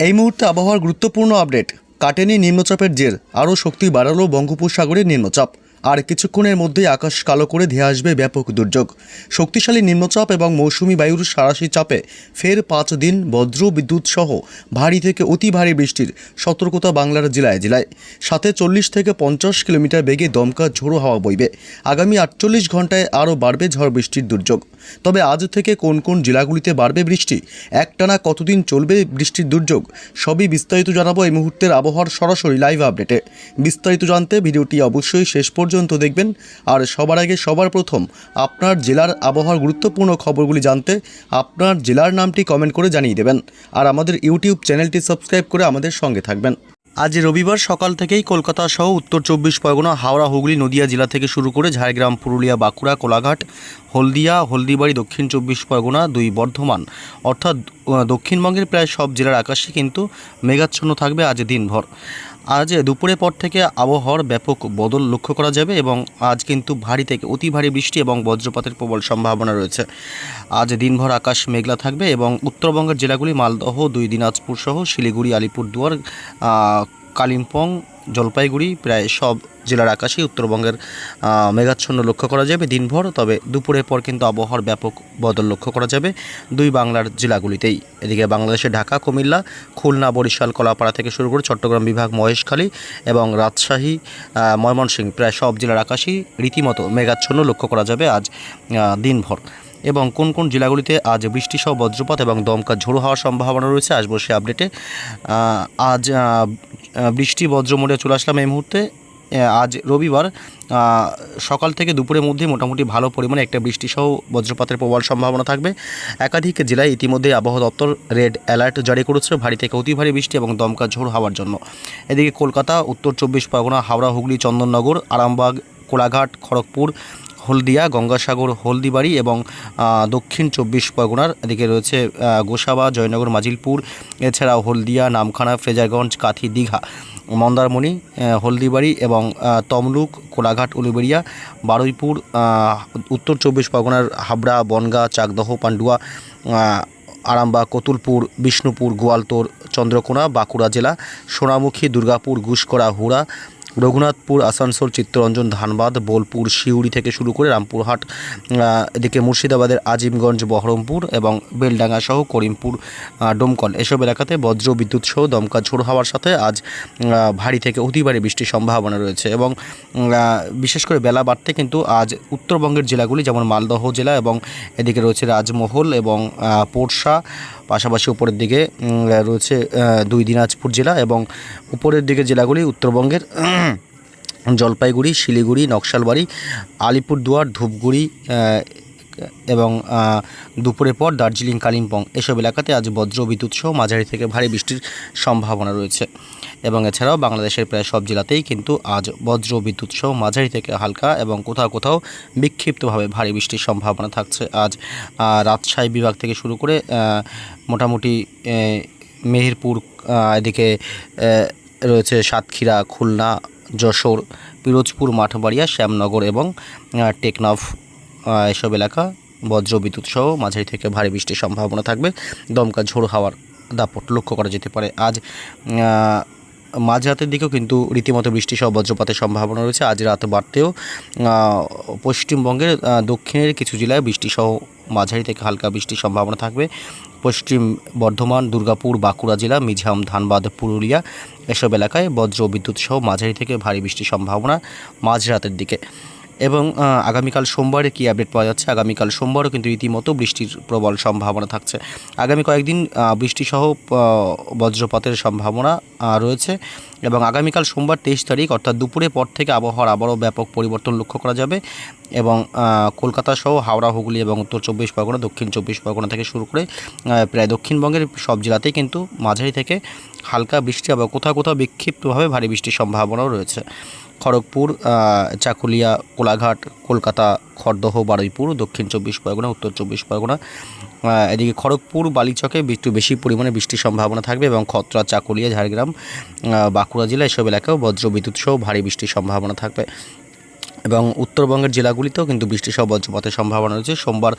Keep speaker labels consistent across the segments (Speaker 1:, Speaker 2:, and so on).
Speaker 1: এই মুহূর্তে আবহাওয়ার গুরুত্বপূর্ণ আপডেট। কাটেনি নিম্নচাপের জের আরও শক্তি বাড়ালো বঙ্গোপসাগরের নিম্নচাপ। আর কিছুক্ষণের মধ্যেই আকাশ কালো করে ধেয়ে আসবে ব্যাপক দুর্যোগ। শক্তিশালী নিম্নচাপ এবং মৌসুমি বায়ুর সারাশি চাপে ফের পাঁচ দিন বজ্র বিদ্যুৎ সহ ভারী থেকে অতি ভারী বৃষ্টির সতর্কতা বাংলার জেলায় জেলায়। সাথে চল্লিশ থেকে পঞ্চাশ কিলোমিটার বেগে দমকা ঝোড়ো হাওয়া বইবে। আগামী আটচল্লিশ ঘন্টায় আরও বাড়বে ঝড় বৃষ্টির দুর্যোগ। তবে আজ থেকে কোন কোন জেলাগুলিতে বাড়বে বৃষ্টি, একটানা কতদিন চলবে বৃষ্টির দুর্যোগ, সবই বিস্তারিত জানাব এই মুহূর্তের আবহাওয়ার সরাসরি লাইভ আপডেটে। বিস্তারিত জানতে ভিডিওটি অবশ্যই শেষ পর্যন্ত দেখবেন। আর সবার আগে সবার প্রথম আপনার জেলার আবহাওয়ার গুরুত্বপূর্ণ খবরগুলি জানতে আপনার জেলার নামটি কমেন্ট করে জানিয়ে দেবেন। আর আমাদের ইউটিউব চ্যানেলটি সাবস্ক্রাইব করে আমাদের সঙ্গে থাকবেন। আজ রবিবার সকাল থেকেই কলকাতা সহ উত্তর চব্বিশ পরগনা, হাওড়া, হুগলি, নদিয়া জেলা থেকে শুরু করে ঝাড়গ্রাম, পুরুলিয়া, বাঁকুড়া, কোলাঘাট, হলদিয়া, হলদিবাড়ি, দক্ষিণ চব্বিশ পরগনা দুই বর্ধমান। অর্থাৎ দক্ষিণবঙ্গের প্রায় সব জেলার আকাশে কিন্তু মেঘাচ্ছন্ন থাকবে আজ দিনভর। আজ দুপুরের পর থেকে আবহাওয়ার ব্যাপক বদল লক্ষ্য করা যাবে এবং আজ কিন্তু ভারী থেকে অতি ভারী বৃষ্টি এবং বজ্রপাতের প্রবল সম্ভাবনা রয়েছে। আজ দিনভর আকাশ মেঘলা থাকবে এবং উত্তরবঙ্গের জেলাগুলি মালদহ, দুই দিনাজপুর সহ শিলিগুড়ি, আলিপুরদুয়ার কালিম্পং, জলপাইগুড়ি, প্রায় সব জেলার আকাশে উত্তরবঙ্গের মেঘাচ্ছন্ন লক্ষ্য করা যাবে দিনভর, তবে দুপুরের পর কিন্তু আবহাওয়ার ব্যাপক বদল লক্ষ্য করা যাবে দুই বাংলার জেলাগুলিতেই। এদিকে বাংলাদেশে ঢাকা, কুমিল্লা, খুলনা, বরিশাল, কলাপাড়া থেকে শুরু করে চট্টগ্রাম বিভাগ, মহেশখালী এবং রাজশাহী ময়মনসিংহ, প্রায় সব জেলার আকাশই রীতিমতো মেঘাচ্ছন্ন লক্ষ্য করা যাবে আজ দিনভর। এবং কোন কোন জেলাগুলিতে আজ বৃষ্টি সহ বজ্রপাত এবং দমকা ঝোড়ো হওয়ার সম্ভাবনা রয়েছে আসব সে আপডেটে। আজ বৃষ্টি বজ্র মোড়ে চলে আসলাম এই মুহূর্তে। আজ রবিবার সকাল থেকে দুপুরের মধ্যে মোটামুটি ভালো পরিমাণে একটা বৃষ্টিসহ বজ্রপাতের প্রবল সম্ভাবনা থাকবে। একাধিক জেলায় ইতিমধ্যে আবহাওয়া দপ্তর রেড অ্যালার্ট জারি করেছে। ভারী থেকে অতি ভারী বৃষ্টি এবং দমকা ঝোড় হওয়ার জন্য। এদিকে কলকাতা, উত্তর চব্বিশ পরগনা, হাওড়া, হুগলি, চন্দননগর, আরামবাগ, কোলাঘাট, খড়গপুর হলদিয়া, গঙ্গাসাগর, হলদিবাড়ি এবং দক্ষিণ চব্বিশ পরগনার এদিকে রয়েছে গোসাবা, জয়নগর, মাজিলপুর, এছাড়াও হলদিয়া, নামখানা ফ্রেজারগঞ্জ কাথি, দীঘা, মন্দারমণি হলদিবাড়ি এবং তমলুক, কোলাঘাট, উলুবেড়িয়া, বারুইপুর উত্তর চব্বিশ পরগনার হাবড়া, বনগাঁ, চাকদহ, পান্ডুয়া আরামবাগ, কতুলপুর, বিষ্ণুপুর, গোয়ালতোর, চন্দ্রকোনা, বাঁকুড়া জেলা, সোনামুখী, দুর্গাপুর গুসকরা হুড়া রঘুনাথপুর, আসানসোল, চিত্তরঞ্জন, ধানবাদ, বোলপুর শিউড়ি থেকে শুরু করে রামপুরহাট এদিকে মুর্শিদাবাদের আজিমগঞ্জ, বহরমপুর এবং বেলডাঙ্গা সহ করিমপুর ডোমকল। এসব এলাকাতে বজ্র বিদ্যুৎ সহ দমকা ঝোড় হওয়ার সাথে আজ ভারী থেকে অতি ভারী বৃষ্টির সম্ভাবনা রয়েছে এবং বিশেষ করে বেলা বাড়তে কিন্তু আজ উত্তরবঙ্গের জেলাগুলি যেমন মালদহ জেলা এবং এদিকে রয়েছে রাজমহল এবং পোরশা পাশাপাশি উপরের দিকে রয়েছে দুই দিনাজপুর জেলা এবং উপরের দিকে জেলাগুলি উত্তরবঙ্গের জলপাইগুড়ি, শিলিগুড়ি, নকশালবাড়ি, আলিপুরদুয়ার, ধূপগুড়ি এবং দুপুরের পর দার্জিলিং, কালিম্পং এসব এলাকাতে আজ বজ্র বিদ্যুৎ সহ মাঝারি থেকে ভারী বৃষ্টির সম্ভাবনা রয়েছে। এবং এছাড়াও বাংলাদেশের প্রায় সব জেলাতেই কিন্তু আজ বজ্র বিদ্যুৎ সহ মাঝারি থেকে হালকা এবং কোথাও কোথাও বিক্ষিপ্তভাবে ভারী বৃষ্টির সম্ভাবনা থাকছে আজ। রাজশাহী বিভাগ থেকে শুরু করে মোটামুটি মেহেরপুর এদিকে রয়েছে সাতক্ষীরা, খুলনা, যশোর, পিরোজপুর, মাঠবাড়িয়া, শ্যামনগর এবং টেকনাফ এসব এলাকা বজ্র বিদ্যুৎ সহ মাঝারি থেকে ভারী বৃষ্টির সম্ভাবনা থাকবে। দমকা ঝোড় হাওয়ার দাপট লক্ষ্য করা যেতে পারে আজ। মাঝরাতের দিকেও কিন্তু রীতিমতো বৃষ্টি সহ বজ্রপাতের সম্ভাবনা রয়েছে। আজ রাত বাড়তেও পশ্চিমবঙ্গের দক্ষিণের কিছু জেলায় বৃষ্টি সহ মাঝারি থেকে হালকা বৃষ্টির সম্ভাবনা থাকবে। পশ্চিম বর্ধমান, দুর্গাপুর, বাঁকুড়া জেলা মিঝাম ধানবাদ, পুরুলিয়া এসব এলাকায় বজ্র বিদ্যুৎ সহ মাঝারি থেকে ভারী বৃষ্টির সম্ভাবনা মাঝরাতের দিকে। এবং আগামীকাল সোমবারে কী আপডেট পাওয়া যাচ্ছে? আগামীকাল সোমবারও কিন্তু রীতিমতো বৃষ্টির প্রবল সম্ভাবনা থাকছে। আগামী কয়েকদিন বৃষ্টিসহ বজ্রপাতের সম্ভাবনা রয়েছে এবং আগামীকাল সোমবার তেইশ তারিখ, অর্থাৎ দুপুরের পর থেকে আবহাওয়ার আবারও ব্যাপক পরিবর্তন লক্ষ্য করা যাবে এবং কলকাতা সহ হাওড়া, হুগলি এবং উত্তর চব্বিশ পরগনা, দক্ষিণ চব্বিশ পরগনা থেকে শুরু করে প্রায় দক্ষিণবঙ্গের সব জেলাতেই কিন্তু মাঝারি থেকে হালকা বৃষ্টি আবার কোথাও কোথাও বিক্ষিপ্তভাবে ভারী বৃষ্টির সম্ভাবনাও রয়েছে। খড়গপুর চাকুলিয়া, কোলাঘাট, কলকাতা, খড়দহ, বারুইপুর, দক্ষিণ চব্বিশ পরগনা, উত্তর চব্বিশ পরগনা। এদিকে খড়গপুর, বালিচকে একটু বেশি পরিমাণে বৃষ্টির সম্ভাবনা থাকবে এবং খতরা, চাকুলিয়া, ঝাড়গ্রাম বাঁকুড়া জেলা এসব এলাকায় বজ্রবিদ্যুৎ সহ ভারী বৃষ্টির সম্ভাবনা থাকবে। এবং উত্তরবঙ্গের জেলাগুলিতেও কিন্তু বৃষ্টি সহ বজ্রপাতের সম্ভাবনা রয়েছে। সোমবার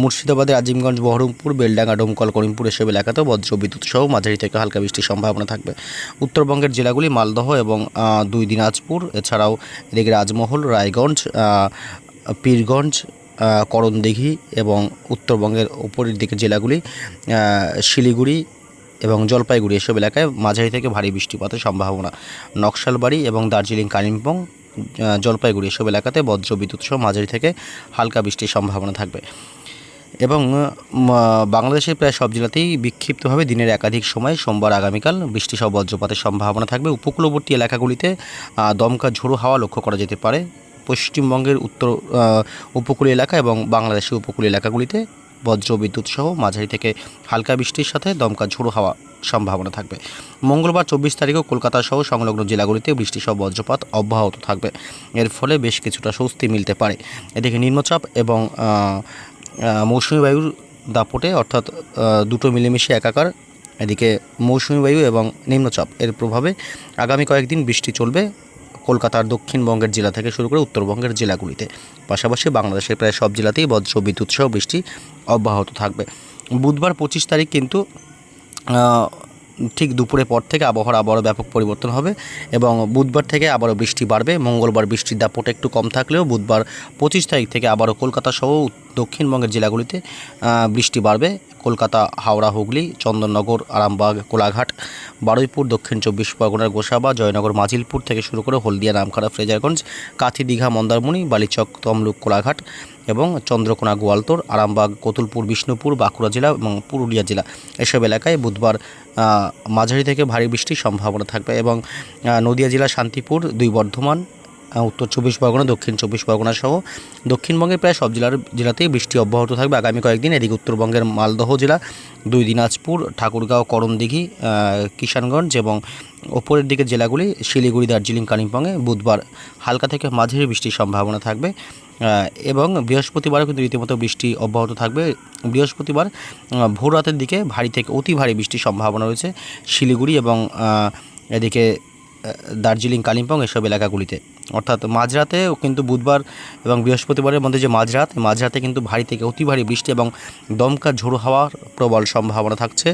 Speaker 1: মুর্শিদাবাদের আজিমগঞ্জ, বহরমপুর, বেলডাঙ্গা, ডোমকল, করিমপুর এসব এলাকাতেও বজ্র বিদ্যুৎ সহ মাঝারি থেকে হালকা বৃষ্টির সম্ভাবনা থাকবে। উত্তরবঙ্গের জেলাগুলি মালদহ এবং দুই দিনাজপুর, এছাড়াও এদিকে রাজমহল, রায়গঞ্জ পীরগঞ্জ করণদিঘি এবং উত্তরবঙ্গের উপরের দিকের জেলাগুলি শিলিগুড়ি এবং জলপাইগুড়ি এসব এলাকায় মাঝারি থেকে ভারী বৃষ্টিপাতের সম্ভাবনা। নকশালবাড়ি এবং দার্জিলিং, কালিম্পং জলপাইগুড়ি এসব এলাকাতে বজ্র বিদ্যুৎ সহ মাঝারি থেকে হালকা বৃষ্টির সম্ভাবনা থাকবে। এবং বাংলাদেশের প্রায় সব জেলাতেই বিক্ষিপ্তভাবে দিনের একাধিক সময় সোমবার আগামীকাল বৃষ্টি সহ বজ্রপাতের সম্ভাবনা থাকবে। উপকূলবর্তী এলাকাগুলিতে দমকা ঝোড়ো হাওয়া লক্ষ্য করা যেতে পারে। পশ্চিমবঙ্গের উত্তর উপকূলীয় এলাকা এবং বাংলাদেশের উপকূলীয় এলাকাগুলিতে বজ্র বিদ্যুৎ সহ মাঝারি থেকে হালকা বৃষ্টির সাথে দমকা ঝোড়ো হাওয়া সম্ভাবনা থাকবে। মঙ্গলবার চব্বিশ তারিখেও কলকাতা সহ সংলগ্ন জেলাগুলিতে বৃষ্টি সহ বজ্রপাত অব্যাহত থাকবে। এর ফলে বেশ কিছুটা স্বস্তি মিলতে পারে। এদিকে নিম্নচাপ এবং মৌসুমি বায়ুর দাপটে অর্থাৎ দুটো মিলেমিশে একাকার, এদিকে মৌসুমি বায়ু এবং নিম্নচাপ। এর প্রভাবে আগামী কয়েকদিন বৃষ্টি চলবে কলকাতার দক্ষিণবঙ্গের জেলা থেকে শুরু করে উত্তরবঙ্গের জেলাগুলিতে। পাশাপাশি বাংলাদেশের প্রায় সব জেলাতেই বজ্র বিদ্যুৎ সহ বৃষ্টি অব্যাহত থাকবে। বুধবার পঁচিশ তারিখ কিন্তু ঠিক দুপুরের পর থেকে আবহাওয়ার আবারও ব্যাপক পরিবর্তন হবে এবং বুধবার থেকে আবারও বৃষ্টি বাড়বে। মঙ্গলবার বৃষ্টির দাপট একটু কম থাকলেও বুধবার পঁচিশ তারিখ থেকে আবারও কলকাতা সহ দক্ষিণবঙ্গের জেলাগুলিতে বৃষ্টি বাড়বে। কলকাতা, হাওড়া, হুগলি, চন্দননগর, আরামবাগ, কোলাঘাট, বারুইপুর, দক্ষিণ চব্বিশ পরগনার গোসাবা, জয়নগর, মাজিলপুর থেকে শুরু করে হলদিয়া নামখানা ফ্রেজারগঞ্জ কাথি দীঘা মন্দারমণি, বালিচক, তমলুক, কোলাঘাট এবং চন্দ্রকোনা, গোয়ালতোর, আরামবাগ, কতুলপুর, বিষ্ণুপুর, বাঁকুড়া জেলা এবং পুরুলিয়া জেলা। এসব এলাকায় বুধবার মাঝারি থেকে ভারী বৃষ্টির সম্ভাবনা থাকবে এবং নদিয়া জেলা শান্তিপুর, দুই বর্ধমান উত্তর চব্বিশ পরগনা, দক্ষিণ চব্বিশ পরগনা সহ দক্ষিণবঙ্গের প্রায় সব জেলার জেলাতেই বৃষ্টি অব্যাহত থাকবে। আগামী কয়েকদিন এদিকে উত্তরবঙ্গের মালদহ জেলা, দুই দিনাজপুর, ঠাকুরগাঁও, করণদিঘি কিষানগঞ্জ এবং ওপরের দিকের জেলাগুলি শিলিগুড়ি, দার্জিলিং, কালিম্পংয়ে বুধবার হালকা থেকে মাঝারি বৃষ্টির সম্ভাবনা থাকবে। এবং বৃহস্পতিবারও কিন্তু রীতিমতো বৃষ্টি অব্যাহত থাকবে। বৃহস্পতিবার ভোর রাতের দিকে ভারী থেকে অতি ভারী বৃষ্টির সম্ভাবনা রয়েছে শিলিগুড়ি এবং এদিকে দার্জিলিং, কালিম্পং এসব এলাকাগুলিতে। অর্থাৎ মাঝরাতেও কিন্তু বুধবার এবং বৃহস্পতিবারের মধ্যে যে মাঝরাত মাঝরাতে কিন্তু ভারী থেকে অতি ভারী বৃষ্টি এবং দমকা ঝোড়ো হওয়ার প্রবল সম্ভাবনা থাকছে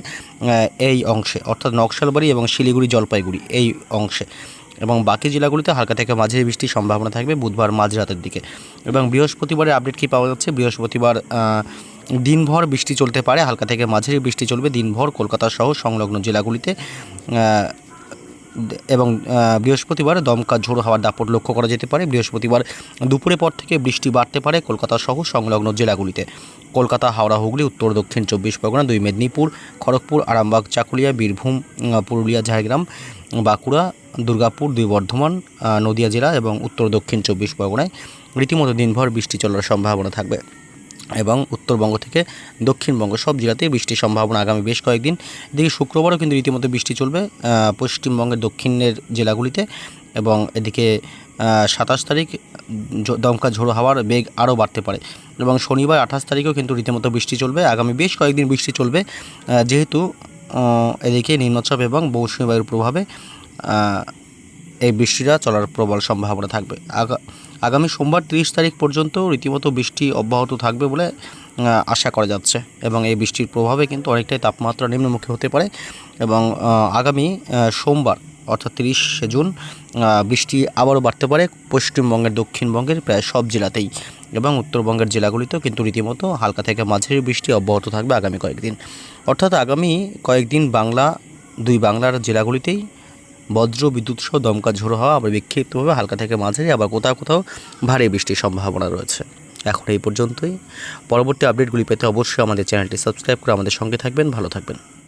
Speaker 1: এই অংশে। অর্থাৎ নকশালবাড়ি এবং শিলিগুড়ি জলপাইগুড়ি, এই অংশে। এবং বাকি জেলাগুলিতে হালকা থেকে মাঝারি বৃষ্টির সম্ভাবনা থাকবে বুধবার মাঝরাতের দিকে। এবং বৃহস্পতিবারের আপডেট কী পাওয়া যাচ্ছে? বৃহস্পতিবার দিনভর বৃষ্টি চলতে পারে, হালকা থেকে মাঝারি বৃষ্টি চলবে। দিনভর কলকাতা সহ সংলগ্ন জেলাগুলিতে এবং বৃহস্পতিবার দমকা ঝোড়ো হাওয়ার দাপট লক্ষ্য করা যেতে পারে। বৃহস্পতিবার দুপুরের পর থেকে বৃষ্টি বাড়তে পারে কলকাতা সহ সংলগ্ন জেলাগুলিতে। কলকাতা, হাওড়া, হুগলি, উত্তর, দক্ষিণ, চব্বিশ পরগনা, দুই মেদিনীপুর, খড়গপুর, আরামবাগ, চাকুলিয়া, বীরভূম পুরুলিয়া, ঝাড়গ্রাম, বাঁকুড়া, দুর্গাপুর, দুই বর্ধমান নদিয়া জেলা এবং উত্তর, দক্ষিণ, চব্বিশ পরগনায় রীতিমতো দিনভর বৃষ্টি চলার সম্ভাবনা থাকবে। এবং উত্তরবঙ্গ থেকে দক্ষিণবঙ্গ সব জেলাতেই বৃষ্টির সম্ভাবনা আগামী বেশ কয়েকদিন। এদিকে শুক্রবারও কিন্তু রীতিমতো বৃষ্টি চলবে পশ্চিমবঙ্গের দক্ষিণের জেলাগুলিতে এবং এদিকে সাতাশ তারিখ দমকা ঝোড়ো হাওয়ার বেগ আরও বাড়তে পারে এবং শনিবার আঠাশ তারিখেও কিন্তু রীতিমতো বৃষ্টি চলবে, আগামী বেশ কয়েকদিন বৃষ্টি চলবে। যেহেতু এদিকে নিম্নচাপ এবং মৌসুমী বায়ুর প্রভাবে এই বৃষ্টিটা চলার প্রবল সম্ভাবনা থাকবে। আগা, আগামী সোমবার তিরিশ তারিখ পর্যন্ত রীতিমতো বৃষ্টি অব্যাহত থাকবে বলে আশা করা যাচ্ছে এবং এই বৃষ্টির প্রভাবে কিন্তু অনেকটাই তাপমাত্রা নিম্নমুখী হতে পারে এবং আগামী সোমবার অর্থাৎ তিরিশে জুন বৃষ্টি আবারও বাড়তে পারে পশ্চিমবঙ্গের, দক্ষিণবঙ্গের প্রায় সব জেলাতেই এবং উত্তরবঙ্গের জেলাগুলিতেও কিন্তু রীতিমতো হালকা থেকে মাঝারি বৃষ্টি অব্যাহত থাকবে আগামী কয়েকদিন। অর্থাৎ আগামী কয়েকদিন বাংলা, দুই বাংলার জেলাগুলিতেই বজ্র বিদ্যুৎ সহ দমকা ঝোড়ো হওয়া আবার বিক্ষিপ্তভাবে হালকা থেকে মাঝারি, আবার কোথাও কোথাও ভারী বৃষ্টির সম্ভাবনা রয়েছে। এখন এই পর্যন্তই। পরবর্তী আপডেটগুলি পেতে অবশ্যই আমাদের চ্যানেলটি সাবস্ক্রাইব করে আমাদের সঙ্গে থাকবেন। ভালো থাকবেন।